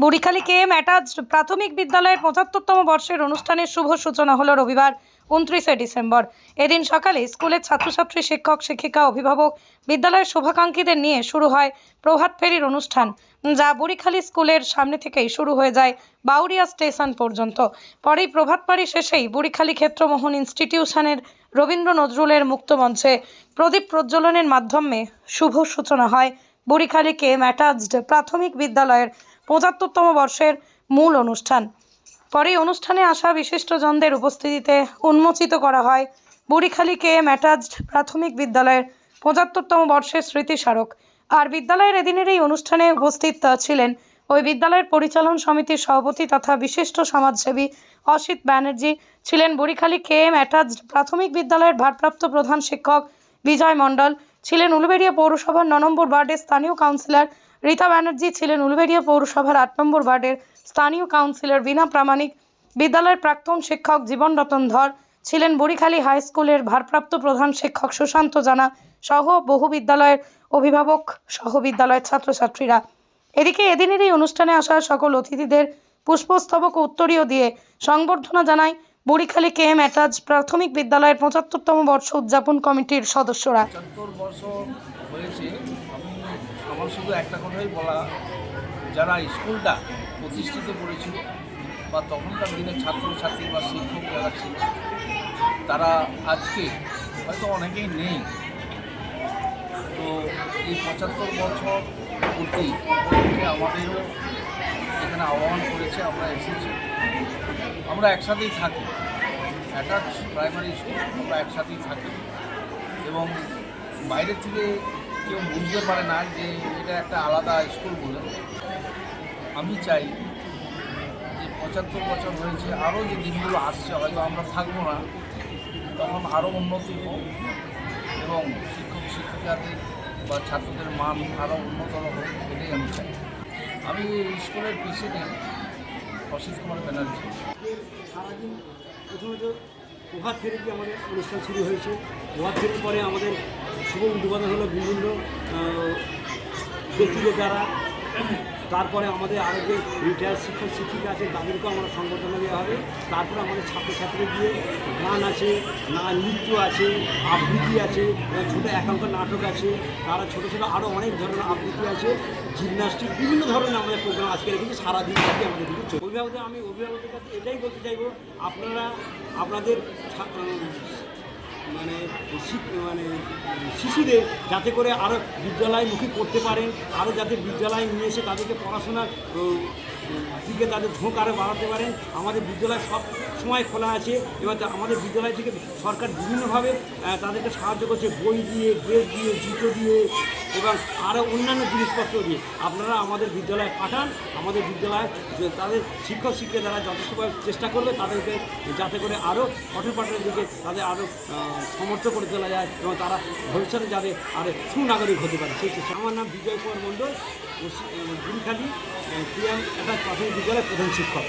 বুড়িখালী K M attach প্রাথমিক বিদ্যালয়ের পঁচাত্তরতম বর্ষের অনুষ্ঠানের শুভ সূচনা হলো রবিবার উনত্রিশে ডিসেম্বর। এদিন সকালে স্কুলের ছাত্রছাত্রী, শিক্ষক, শিক্ষিকা, অভিভাবক বিদ্যালয়ের শুভাকাঙ্ক্ষীদের নিয়ে শুরু হয় প্রভাত ফেরির অনুষ্ঠান, যা বুড়িখালী স্কুলের সামনে থেকেই শুরু হয়ে যায় বাউরিয়া স্টেশন পর্যন্ত। পরেই প্রভাত পাড়ি শেষেই বুড়িখালী ক্ষেত্রমোহন ইনস্টিটিউশনের রবীন্দ্র নজরুলের মুক্তমঞ্চে প্রদীপ প্রজ্বলনের মাধ্যমে শুভ সূচনা হয় বুড়িখালী কে অ্যাটাচড প্রাথমিক বিদ্যালয়ের পঁচাত্তরতম বর্ষের মূল অনুষ্ঠান। পরে অনুষ্ঠানে আসা বিশিষ্টজনদের উপস্থিতিতে উন্মোচিত করা হয় বুড়িখালী কে এম প্রাথমিক বিদ্যালয়ের পঁচাত্তরতম বর্ষের স্মৃতিস্মারক। আর বিদ্যালয়ের এদিনের এই অনুষ্ঠানে উপস্থিত ছিলেন ওই বিদ্যালয়ের পরিচালন সমিতির সভাপতি তথা বিশিষ্ট সমাজসেবী অসিত ব্যানার্জি, ছিলেন বুড়িখালী কে এম অ্যাটাচড প্রাথমিক বিদ্যালয়ের ভারপ্রাপ্ত প্রধান শিক্ষক বিজয় মণ্ডল, ছিলেন উলুবেড়িয়া পৌরসভার ন নম্বর ওয়ার্ডের স্থানীয় কাউন্সিলর রীতা ব্যানার্জি ছিলেন উলুবেড়িয়া পৌরসভার আট নম্বর ওয়ার্ডের স্থানীয় কাউন্সিলর বিনা প্রামাণিক, বিদ্যালয়ের প্রাক্তন শিক্ষক জীবন রতন ধর, ছিলেন বুড়িখালী হাই স্কুলের ভারপ্রাপ্ত প্রধান শিক্ষক সুশান্ত জানা সহ বহু বিদ্যালয়ের অভিভাবক সহ বিদ্যালয়ের ছাত্রছাত্রীরা। এদিকে এদিনের এই অনুষ্ঠানে আসা সকল অতিথিদের পুষ্পস্তবক উত্তরীয় দিয়ে সংবর্ধনা জানায় বুড়িখালী কে এম অ্যাটাচ প্রাথমিক বিদ্যালয়ের পঁচাত্তরতম বর্ষ উদযাপন কমিটির সদস্যরা। হয়েছে আমি আমার শুধু একটা কথাই বলা, যারা স্কুলটা প্রতিষ্ঠিত করেছিল বা তখনকার দিনে ছাত্রছাত্রী বা শিক্ষক যারা ছিল, তারা আজকে হয়তো অনেকেই নেই। তো এই পঁচাত্তর বছর পূর্তি আমাদেরও এখানে আহ্বান করেছে, আমরা এসেছি। আমরা একসাথেই থাকি। অ্যাটাচ প্রাইমারি স্কুল, আমরা একসাথেই থাকি। এবং বাইরে থেকে কেউ বুঝতে পারে না যে এটা একটা আলাদা স্কুল বলে। আমি চাই যে পঁচাত্তর বছর হয়েছে, আরও যে দিনগুলো আসছে, হয়তো আমরা থাকব না, তখন আরও উন্নতি হোক এবং শিক্ষক, শিক্ষিকাদের বা ছাত্রদের মান আরও উন্নতর হোক এটাই আমি চাই। আমি স্কুলের প্রেসিডেন্ট অসিত কুমার ব্যানার্জি। সারাদিন প্রথমত প্রভাত ফেরি আমাদের অনুষ্ঠান শুরু হয়েছে। প্রভাত ফেরির পরে আমাদের শুভ উদ্বোধন হলো বিভিন্ন ব্যক্তিদের দ্বারা তারপরে আমাদের আরও যে রিটায়ার শিক্ষক, শিক্ষিকা আছে, তাদেরকেও আমরা সংবর্ধনা দেওয়া হবে তারপরে আমাদের ছাত্রছাত্রী দিয়ে গান আছে, না, নৃত্য আছে, আবৃত্তি আছে ছোটো একাঙ্ক নাটক আছে, তারা ছোটো ছোটো আরও অনেক ধরনের আবৃত্তি আছে, জিমনাস্টিক, বিভিন্ন ধরনের আমাদের প্রোগ্রাম আজকে রেখেছি সারাদিন থেকে আমাদের কিন্তু চলবে। অভিভাবকদের, আমি অভিভাবকদের কাছে এটাই বলতে চাইব, আপনারা, আপনাদের মানে মানে শিশুদের যাতে করে আরও বিদ্যালয়মুখী করতে পারেন আরও যাতে বিদ্যালয়ে নিয়ে এসে তাদেরকে পড়াশোনার দিকে তাদের ঝোঁক আরও বাড়াতে পারেন। আমাদের বিদ্যালয় সব সময় খোলা আছে। এবার আমাদের বিদ্যালয় থেকে সরকার বিভিন্নভাবে তাদেরকে সাহায্য করছে, বই দিয়ে ড্রেস দিয়ে, জুতো দিয়ে এবং আরও অন্যান্য জিনিসপত্র দিয়ে। আপনারা আমাদের বিদ্যালয়ে পাঠান, আমাদের বিদ্যালয়ে তাদের শিক্ষক শিক্ষিকা দ্বারা যথেষ্টভাবে চেষ্টা করবে তাদেরকে যাতে করে আরও পঠন পাঠনের দিকে তাদের আরও সমর্থ করে তোলা যায় এবং তারা ভবিষ্যতে যাতে আরও সুনাগরিক হতে পারে। সেই চেষ্টা আমার নাম বিজয় কুমার মণ্ডল গুড়িখালি পিএম একটা প্রাথমিক বিদ্যালয়ের প্রধান শিক্ষক।